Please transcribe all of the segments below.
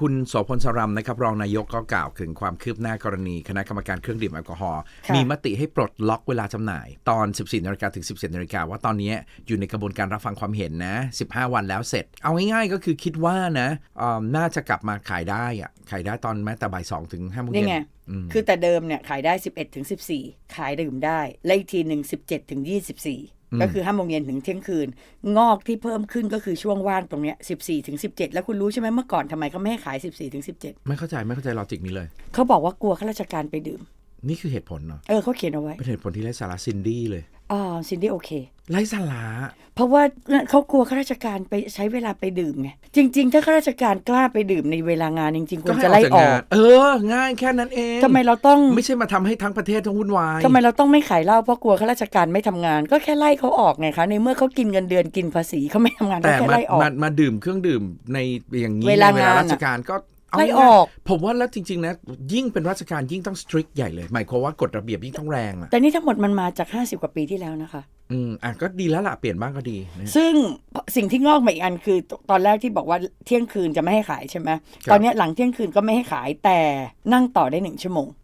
คุณโสพลสรัมนะครับรองนายกก็กล่าวถึงความคืบหน้ากรณี คณะกรรมการเครื่องดื่มแอลกอฮอล์ค่ะมีมติให้ปลดล็อกเวลาจำหน่าย ตอน 14นาฬิกาถึง 17นาฬิกาว่าตอนนี้อยู่ในกระบวนการรับฟังความเห็นนะ 15 วันแล้วเสร็จ เอาง่ายๆก็คือคิดว่านะอ่าน่าจะกลับมาขายได้อะขายได้ตอนแม้แต่บ่ายสองถึงห้าโมงนี่เย็นไงอืมคือแต่เดิมเนี่ยขายได้ 11ถึง14 ขายดื่มได้ และอีกทีหนึ่ง17ถึง24 ก็คือ5โมงเย็นถึงเที่ยงคืน งอกที่เพิ่มขึ้นก็คือช่วงว่างตรงเนี้ย14ถึง17แล้วคุณรู้ใช่ไหมเมื่อก่อนทำไมเขาไม่ให้ขาย14ถึง17ไม่เข้าใจไม่เข้าใจลอจิกนี้เลยเขาบอกว่ากลัวข้าราชการไปดื่ม นี่คือเหตุผลเนาะเออเขาเขียนเอาไว้เป็นเหตุผลที่ไร้สาระซินดี้เลย อ๋อซินดี้โอเค ไร้สาระเพราะว่าเขากลัวข้าราชการไปใช้เวลาไปดื่มไงจริง ๆ ถ้าข้าราชการกล้าไปดื่มในเวลางานจริงๆควรจะไล่ออกงานเออ ง่ายแค่นั้นเองทำไมเราต้องไม่ใช่มาทำให้ทั้งประเทศต้องวุ่นวายทำไมเราต้องไม่ขายเหล้าเพราะกลัวข้าราชการไม่ทำงาน ก็แค่ไล่เขาออกไงคะในเมื่อเขากินเงินเดือนกินภาษีเขาไม่ทำงานก็แต่แค่มาไล่ออกมามาดื่มเครื่องดื่มในอย่างนี้เวลาในเวลางานราชการก็เา ไล่ง่ายๆออก ผมว่าแล้วจริง ๆ นะ ยิ่งเป็นราชการยิ่งต้องสตริกใหญ่เลย หมายความว่ากฎระเบียบยิ่งต้องแรงอะแต่นี่ทั้งหมดมันมาจาก 50 กว่าปีที่แล้วนะคะ อืมอะก็ดีแล้วล่ะเปลี่ยนบ้างก็ดีนะซึ่งสิ่งที่งอกมาอีกอันคือตอนแรกที่บอกว่าเที่ยงคืนจะไม่ให้ขายใช่ไหมครับตอนเนี้ยหลังเที่ยงคืนก็ไม่ให้ขายแต่นั่งต่อได้หนึ่งชั่วโมงอืม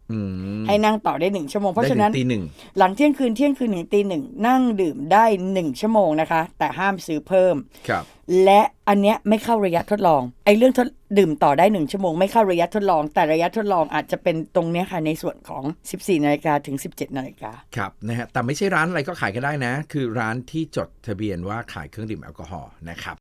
ให้นั่งต่อได้หนึ่งชั่วโมง เพราะได้ฉะถึนั้นงตีหนึ่งหลังเที่ยงคืนเที่ยงคืนถึงตีหนึ่งนั่งดื่มได้หนึ่งชั่วโมงนะคะ แต่ห้ามซื้อเพิ่มครับ และอันเนี้ยไม่เข้าระยะทดลองไอ้เรื่องทดดื่มต่อได้หนึ่งชั่วโมงไม่เข้าระยะทดลอง แต่ระยะทดลองอาจจะเป็นตรงเนี้ยค่ะในส่วนของ 14นาฬิกาถึง 17นาฬิกาครับนะฮะแต่ไม่ใช่ร้านอะไรก็ขายก็ได้นะ คือร้านที่จดทะเบียนว่าขายเครื่องดื่มแอลกอฮอล์นะครับ